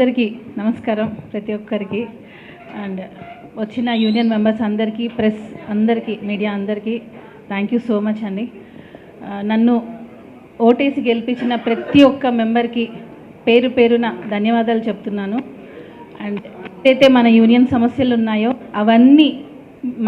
అందరికీ నమస్కారం ప్రతి ఒక్కరికి. అండ్ వచ్చిన యూనియన్ మెంబర్స్ అందరికీ ప్రెస్ అందరికీ మీడియా అందరికీ థ్యాంక్ యూ సో మచ్ అండి. Uh, నన్ను ఓటేసి గెలిపించిన ప్రతి ఒక్క మెంబర్కి పేరు పేరున ధన్యవాదాలు చెప్తున్నాను. అండ్ ఏదైతే మన యూనియన్ సమస్యలు ఉన్నాయో అవన్నీ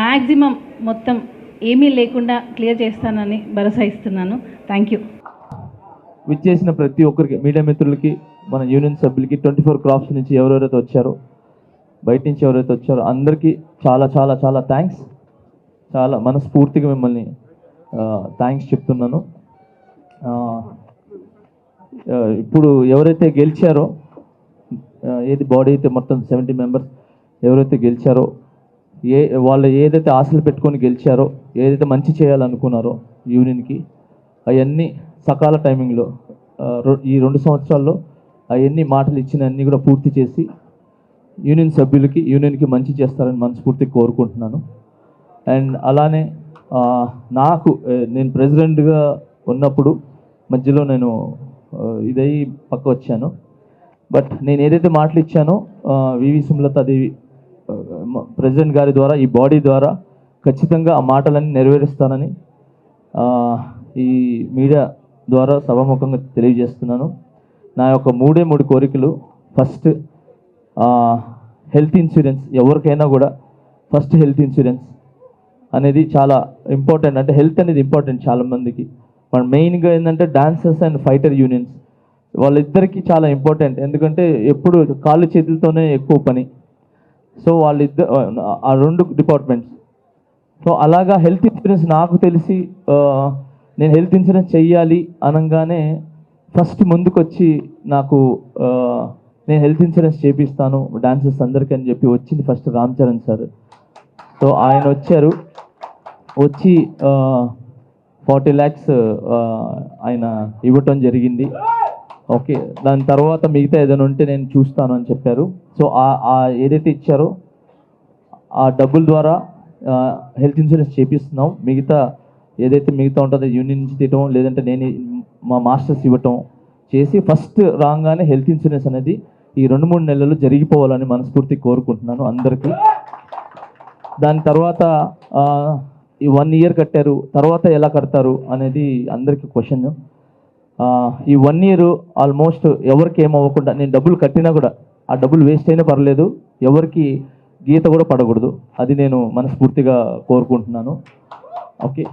మ్యాక్సిమం మొత్తం ఏమీ లేకుండా క్లియర్ చేస్తానని భరోసా ఇస్తున్నాను. థ్యాంక్ యూ విచ్చేసిన ప్రతి ఒక్కరికి మీడియా మిత్రులకి మన యూనియన్ సభ్యులకి ట్వంటీ ఫోర్ క్రాప్స్ నుంచి ఎవరెవరైతే వచ్చారో బయట నుంచి ఎవరైతే వచ్చారో అందరికీ చాలా చాలా చాలా థ్యాంక్స్ చాలా మనస్ఫూర్తిగా మిమ్మల్ని థ్యాంక్స్ చెప్తున్నాను. ఇప్పుడు ఎవరైతే గెలిచారో ఏది బాడీ అయితే మొత్తం సెవెంటీ మెంబర్స్ ఎవరైతే గెలిచారో ఏ వాళ్ళు ఏదైతే ఆశలు పెట్టుకొని గెలిచారో ఏదైతే మంచి చేయాలనుకున్నారో యూనియన్కి అవన్నీ సకాల టైమింగ్లో ఈ రెండు సంవత్సరాల్లో అవన్నీ మాటలు ఇచ్చిన అన్నీ కూడా పూర్తి చేసి యూనియన్ సభ్యులకి యూనియన్కి మంచి చేస్తారని మనస్ఫూర్తిగా కోరుకుంటున్నాను. అండ్ అలానే నాకు నేను ప్రెసిడెంట్గా ఉన్నప్పుడు మధ్యలో నేను ఇదై పక్క వచ్చాను. బట్ నేను ఏదైతే మాటలు ఇచ్చానో వివి సుమలతాదేవి ప్రెసిడెంట్ గారి ద్వారా ఈ బాడీ ద్వారా ఖచ్చితంగా ఆ మాటలన్నీ నెరవేరుస్తానని ఈ మీడియా ద్వారా సభాముఖంగా తెలియజేస్తున్నాను. నా యొక్క మూడే మూడు కోరికలు. ఫస్ట్ హెల్త్ ఇన్సూరెన్స్ ఎవరికైనా కూడా ఫస్ట్ హెల్త్ ఇన్సూరెన్స్ అనేది చాలా ఇంపార్టెంట్ అంటే హెల్త్ అనేది ఇంపార్టెంట్ చాలామందికి మన మెయిన్గా ఏంటంటే డాన్సర్స్ అండ్ ఫైటర్ యూనియన్స్ వాళ్ళిద్దరికీ చాలా ఇంపార్టెంట్ ఎందుకంటే ఎప్పుడు కాళ్ళు చేతులతోనే ఎక్కువ పని. సో వాళ్ళిద్దరు ఆ రెండు డిపార్ట్మెంట్స్ సో అలాగా హెల్త్ ఇన్సూరెన్స్ నాకు తెలిసి నేను హెల్త్ ఇన్సూరెన్స్ చెయ్యాలి అనగానే ఫస్ట్ ముందుకొచ్చి నాకు నేను హెల్త్ ఇన్సూరెన్స్ చేపిస్తాను డాన్సర్స్ అందరికీ అని చెప్పి వచ్చింది first Ram Charan sir. So ఆయన వచ్చారు. వచ్చి ఫార్టీ ల్యాక్స్ ఆయన ఇవ్వటం జరిగింది. ఓకే దాని తర్వాత మిగతా ఏదైనా ఉంటే నేను చూస్తాను అని చెప్పారు. సో ఆ- ఆ ఏదైతే ఇచ్చారో ఆ డబ్బుల ద్వారా హెల్త్ ఇన్సూరెన్స్ చేపిస్తున్నాం. మిగతా ఏదైతే మిగతా ఉంటుందో యూనియన్ నుంచి తీయటం లేదంటే నేను మా మాస్టర్స్ ఇవ్వటం చేసి ఫస్ట్ రాగానే హెల్త్ ఇన్సూరెన్స్ అనేది ఈ రెండు మూడు నెలలు జరిగిపోవాలని మనస్ఫూర్తి కోరుకుంటున్నాను అందరికీ. దాని తర్వాత ఈ వన్ ఇయర్ కట్టారు తర్వాత ఎలా కడతారు అనేది అందరికీ క్వశ్చన్. ఈ వన్ ఇయర్ ఆల్మోస్ట్ ఎవరికి ఏమవ్వకుండా నేను డబ్బులు కట్టినా కూడా ఆ డబ్బులు వేస్ట్ అయినా పర్లేదు ఎవరికి గీత కూడా పడకూడదు అది నేను మనస్ఫూర్తిగా కోరుకుంటున్నాను. ఓకే.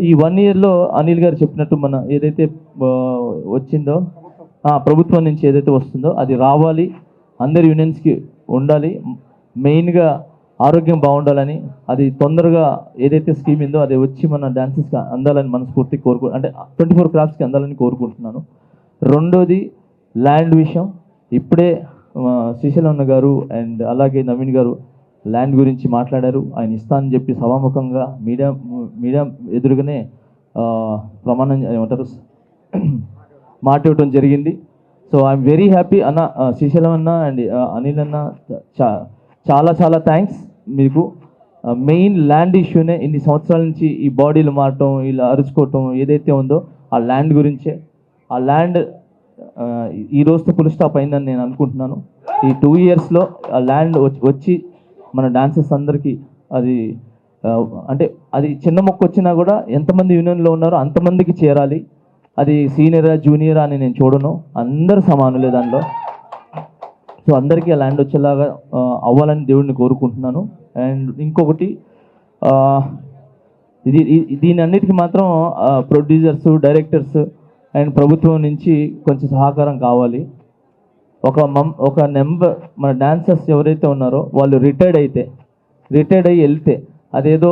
ఈ వన్ ఇయర్లో అనిల్ గారు చెప్పినట్టు మన ఏదైతే వచ్చిందో ప్రభుత్వం నుంచి ఏదైతే వస్తుందో అది రావాలి. అందరి యూనియన్స్కి ఉండాలి. మెయిన్గా ఆరోగ్యం బాగుండాలని అది తొందరగా ఏదైతే స్కీమ్ ఉందో అది వచ్చి మన డ్యాన్సెస్కి అందాలని మనస్ఫూర్తి కోరుకు అంటే ట్వంటీ ఫోర్ క్రాఫ్ట్స్కి అందాలని కోరుకుంటున్నాను. రెండోది ల్యాండ్ విషయం. ఇప్పుడే ఆ, శ్రీశైలన్న గారు అండ్ అలాగే నవీన్ గారు ల్యాండ్ గురించి మాట్లాడారు. ఆయన ఇస్తానని చెప్పి సభాముఖంగా మీడియా మీడియా ఎదురుగానే ప్రమాణం ఏమంటారు? మాట ఇవ్వడం జరిగింది. సో ఐఎమ్ వెరీ హ్యాపీ అన్న ఆ, శ్రీశైలం అన్న అండ్ అనిల్ అన్న చా చాలా చాలా థ్యాంక్స్ మీకు. మెయిన్ ల్యాండ్ ఇష్యూనే ఇన్ని సంవత్సరాల నుంచి ఈ బాడీలు మారటం ఇలా అరుచుకోవటం ఏదైతే ఉందో ఆ ల్యాండ్ గురించే. ఆ ల్యాండ్ ఈ రోజుతో ఫుల్ స్టాప్ అయిందని నేను అనుకుంటున్నాను. ఈ టూ ఇయర్స్లో ఆ ల్యాండ్ వచ్చి మన డాన్సర్స్ అందరికీ అది అంటే అది చిన్న మొక్క వచ్చినా కూడా ఎంతమంది యూనియన్లో ఉన్నారో అంతమందికి చేరాలి. అది సీనియరా జూనియరా అని నేను చూడను. అందరు సమానులే దానిలో. సో అందరికీ ఆ ల్యాండ్ వచ్చేలాగా అవ్వాలని దేవుడిని కోరుకుంటున్నాను. అండ్ ఇంకొకటి ఇది దీని అన్నిటికీ మాత్రం ప్రొడ్యూసర్స్ డైరెక్టర్స్ అండ్ ప్రభుత్వం నుంచి కొంచెం సహకారం కావాలి. ఒక మం ఒక నెంబర్ మన డాన్సర్స్ ఎవరైతే ఉన్నారో వాళ్ళు రిటైర్డ్ అయితే రిటైర్డ్ అయ్యి వెళ్తే అదేదో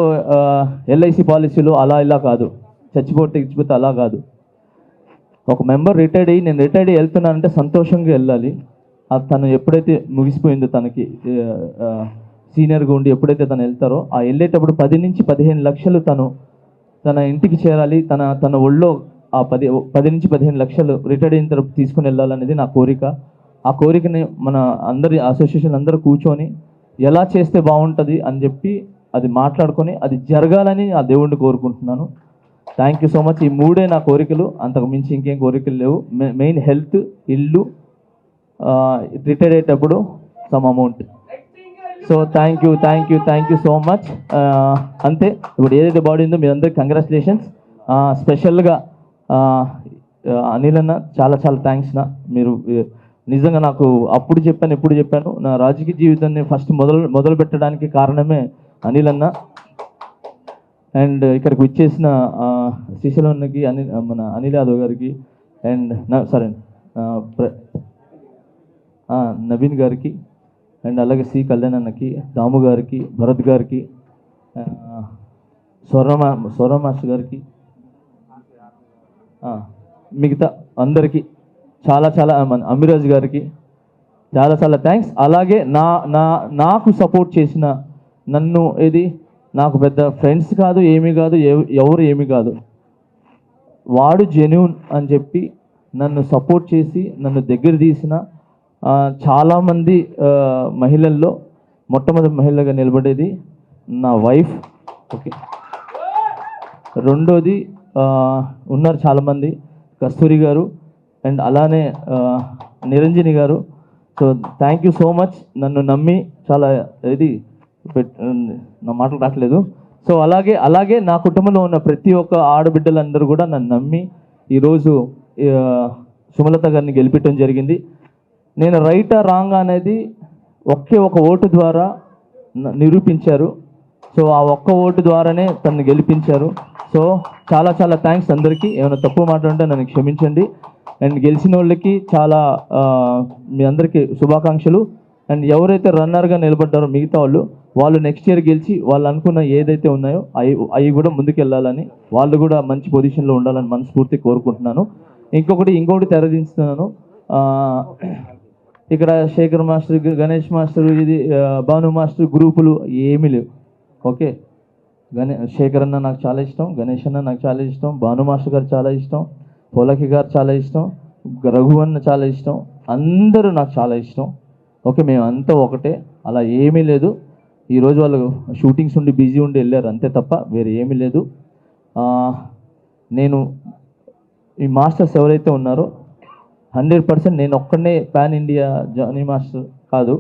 ఎల్ఐసి పాలసీలు అలా ఇలా కాదు. చచ్చిపోతే ఇచ్చిపోతే అలా కాదు. ఒక మెంబర్ రిటైర్డ్ అయ్యి నేను రిటైర్డ్ అయ్యి వెళ్తున్నానంటే సంతోషంగా వెళ్ళాలి. అది తను ఎప్పుడైతే ముగిసిపోయిందో తనకి సీనియర్గా ఉండి ఎప్పుడైతే తను వెళ్తారో ఆ వెళ్ళేటప్పుడు పది నుంచి పదిహేను లక్షలు తను తన ఇంటికి చేరాలి. తన తన ఒళ్ళో ఆ పది పది నుంచి పదిహేను లక్షలు రిటైర్డ్ అయిన తర్వాత తీసుకుని వెళ్ళాలనేది నా కోరిక. ఆ కోరికని మన అందరి అసోసియేషన్ అందరూ కూర్చొని ఎలా చేస్తే బాగుంటుంది అని చెప్పి అది మాట్లాడుకొని అది జరగాలని ఆ దేవుణ్ణి కోరుకుంటున్నాను. థ్యాంక్ యూ సో మచ్ ఈ మూడే నా కోరికలు. అంతకు మించి ఇంకేం కోరికలు లేవు. మెయిన్ హెల్త్ ఇల్లు రిటైర్ అయ్యేటప్పుడు some amount. So thank you thank you thank you so much అంతే. ఇప్పుడు ఏదైతే బాడీ ఉందో మీ అందరికి కంగ్రాచులేషన్స్ స్పెషల్గా అనిల్ అన్న చాలా చాలా థ్యాంక్స్ నా. మీరు నిజంగా నాకు అప్పుడు చెప్పాను ఎప్పుడు చెప్పాను నా రాజకీయ జీవితాన్ని ఫస్ట్ మొదలు మొదలు పెట్టడానికి కారణమే అనిల్ అన్న. అండ్ ఇక్కడికి వచ్చేసిన శ్రీశైలంకి అనిల్ మన అనిల్ యాదవ్ గారికి అండ్ సరే నవీన్ గారికి అండ్ అలాగే సి కళ్యాణ్ అన్నకి దాము గారికి భరత్ గారికి ఆ, స్వర్ణ స్వర్ణ మాస్టర్ గారికి మిగతా అందరికీ చాలా చాలా అమిరాజ్ గారికి చాలా చాలా థ్యాంక్స్ అలాగే నా నా నాకు సపోర్ట్ చేసిన నన్ను ఏది నాకు పెద్ద ఫ్రెండ్స్ కాదు ఏమీ కాదు ఎవరు ఏమీ కాదు. వాడు జెన్యున్ అని చెప్పి నన్ను సపోర్ట్ చేసి నన్ను దగ్గర తీసిన చాలామంది మహిళల్లో మొట్టమొదటి మహిళగా నిలబడేది నా వైఫ్ ఓకే రెండోది ఉన్నారు చాలామంది కస్తూరి గారు అండ్ అలానే Niranjani garu. So thank you so much నన్ను నమ్మి చాలా ఇది పెట్- నా మాటలు రావట్లేదు సో అలాగే అలాగే నా కుటుంబంలో ఉన్న ప్రతి ఒక్క ఆడబిడ్డలందరూ కూడా నన్ను నమ్మి ఈరోజు సుమలత గారిని గెలిపించడం జరిగింది. నేను రైటా రాంగ్ అనేది ఒకే ఒక ఓటు ద్వారా నిరూపించారు. సో ఆ ఒక్క ఓటు ద్వారానే తను గెలిపించారు. సో చాలా చాలా థ్యాంక్స్ అందరికీ. ఏమైనా తప్పు మాట్లాడుంటే నన్ను క్షమించండి. అండ్ గెలిచిన వాళ్ళకి చాలా మీ అందరికీ శుభాకాంక్షలు. అండ్ ఎవరైతే రన్నర్గా నిలబడ్డారో మిగతా వాళ్ళు వాళ్ళు నెక్స్ట్ ఇయర్ గెలిచి వాళ్ళు అనుకున్న ఏదైతే ఉన్నాయో అవి అవి కూడా ముందుకు వెళ్ళాలని వాళ్ళు కూడా మంచి పొజిషన్లో ఉండాలని మనస్ఫూర్తి కోరుకుంటున్నాను. ఇంకొకటి ఇంకొకటి తెరదించుతున్నాను. ఇక్కడ శేఖర్ మాస్టర్ గణేష్ మాస్టర్ ఇది భాను మాస్టర్ గ్రూపులు ఏమీ లేవు. ఓకే. గణే శేఖర్ అన్న నాకు చాలా ఇష్టం గణేష్ అన్న నాకు చాలా ఇష్టం భాను మాస్టర్ గారు చాలా ఇష్టం పోలకి గారు చాలా ఇష్టం రఘు అన్న చాలా ఇష్టం అందరూ నాకు చాలా ఇష్టం. ఓకే మేము అంతా ఒకటే అలా ఏమీ లేదు. ఈరోజు వాళ్ళు షూటింగ్స్ ఉండి బిజీ ఉండి వెళ్ళారు అంతే తప్ప వేరే ఏమీ లేదు. నేను ఈ మాస్టర్స్ ఎవరైతే ఉన్నారో హండ్రెడ్ పర్సెంట్ నేను ఒక్కడనే పాన్ ఇండియా జానీ మాస్టర్ కాదు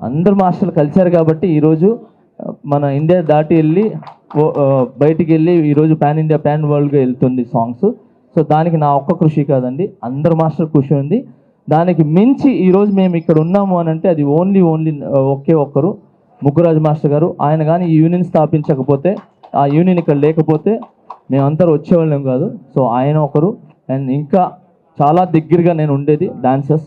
అందరు మాస్టర్లు కలిశారు కాబట్టి ఈరోజు మన ఇండియా దాటి వెళ్ళి బయటికి వెళ్ళి ఈరోజు పాన్ ఇండియా పాన్ వరల్డ్గా వెళ్తుంది సాంగ్స్ సో దానికి నా ఒక్క కృషి కాదండి. అందరు మాస్టర్ కృషి ఉంది. దానికి మించి ఈరోజు మేము ఇక్కడ ఉన్నాము అని అంటే అది ఓన్లీ ఓన్లీ ఒకే ఒక్కరు. ముగ్గురాజు మాస్టర్ గారు. ఆయన కానీ ఈ యూనియన్ స్థాపించకపోతే ఆ యూనియన్ ఇక్కడ లేకపోతే మేమందరూ వచ్చేవాళ్ళం కాదు. సో ఆయన ఒకరు. అండ్ ఇంకా చాలా దగ్గరగా నేను ఉండేది డాన్సర్స్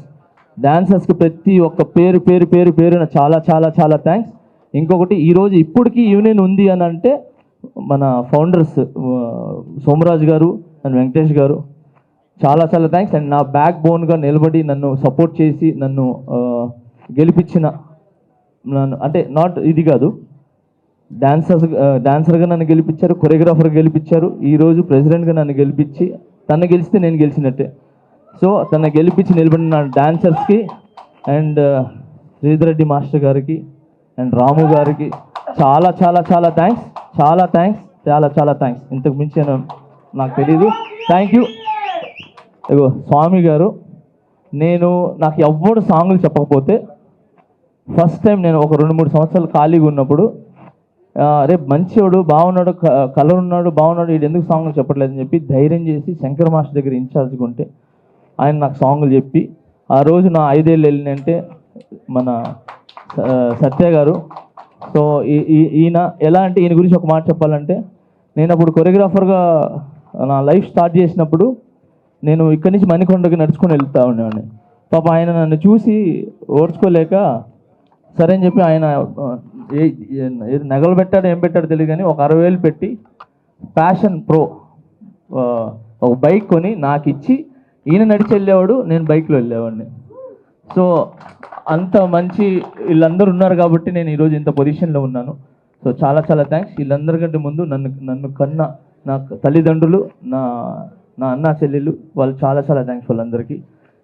డాన్సర్స్కి ప్రతి ఒక్క పేరు పేరు పేరు పేరున చాలా చాలా చాలా థ్యాంక్స్ ఇంకొకటి ఈరోజు ఇప్పటికీ యూనియన్ ఉంది అని అంటే మన ఫౌండర్స్ సోమరాజ్ గారు అండ్ వెంకటేష్ గారు. చాలా చాలా థ్యాంక్స్. అండ్ నా బ్యాక్ బోన్గా నిలబడి నన్ను సపోర్ట్ చేసి నన్ను గెలిపించిన నన్ను అంటే నాట్ ఇది కాదు. డాన్సర్స్ డాన్సర్గా నన్ను గెలిపించారు కొరియోగ్రాఫర్గా గెలిపించారు. ఈరోజు ప్రెసిడెంట్గా నన్ను గెలిపించి తను గెలిస్తే నేను గెలిచినట్టే. సో తను గెలిపించి నిలబడిన డాన్సర్స్కి అండ్ శ్రీధర్ రెడ్డి మాస్టర్ గారికి అండ్ రాము గారికి చాలా చాలా చాలా థ్యాంక్స్ చాలా థ్యాంక్స్ చాలా చాలా థ్యాంక్స్ ఇంతకు మించి నాకు తెలీదు. థ్యాంక్ యూ ఇగో స్వామి గారు నేను నాకు ఎవ్వడు సాంగులు చెప్పకపోతే ఫస్ట్ టైం నేను ఒక రెండు మూడు సంవత్సరాలు ఖాళీగా ఉన్నప్పుడు రేపు మంచివాడు బాగున్నాడు కలర్ ఉన్నాడు బాగున్నాడు వీడు ఎందుకు సాంగ్లు చెప్పట్లేదని చెప్పి ధైర్యం చేసి శంకర్ మాస్టర్ దగ్గర ఇన్ఛార్జ్గా ఉంటే ఆయన నాకు సాంగ్లు చెప్పి ఆ రోజు నా ఐదేళ్ళు వెళ్ళినంటే మన సత్య గారు. సో ఈ- ఈ- ఈయన ఎలా అంటే ఈయన గురించి ఒక మాట చెప్పాలంటే నేను అప్పుడు కొరియోగ్రాఫర్గా నా లైఫ్ స్టార్ట్ చేసినప్పుడు నేను ఇక్కడి నుంచి మణికొండకి నడుచుకొని వెళ్తా ఉండేవాడిని. పాప ఆయన నన్ను చూసి ఓర్చుకోలేక సరే అని చెప్పి ఆయన ఏది నగలు పెట్టాడో ఏం పెట్టాడో తెలియదు కానీ ఒక అరవై వేలు పెట్టి ప్యాషన్ ప్రో ఒక బైక్ కొని నాకు ఇచ్చి ఈయన నడిచి వెళ్ళేవాడు నేను బైక్లో వెళ్ళేవాడిని. సో అంత మంచి వీళ్ళందరూ ఉన్నారు కాబట్టి నేను ఈరోజు ఇంత పొజిషన్లో ఉన్నాను. సో చాలా చాలా థ్యాంక్స్ వీళ్ళందరికంటే ముందు నన్ను నన్ను కన్న నా తల్లిదండ్రులు నా నా అన్న చెల్లెలు వాళ్ళు చాలా చాలా థ్యాంక్స్ వాళ్ళందరికీ.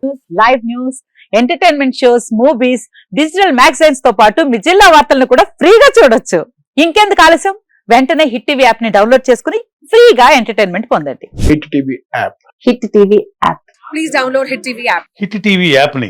News live news entertainment shows movies digital మ్యాగజైన్స్తో పాటు మీ జిల్లా వార్తలను కూడా ఫ్రీగా చూడొచ్చు. ఇంకెందుకు ఆలస్యం? వెంటనే హిట్ టీవీ యాప్ని డౌన్లోడ్ చేసుకుని ఫ్రీగా ఎంటర్టైన్మెంట్ పొందండి. Hit TV app hit TV app please download Hit TV app. Hit TV యాప్ని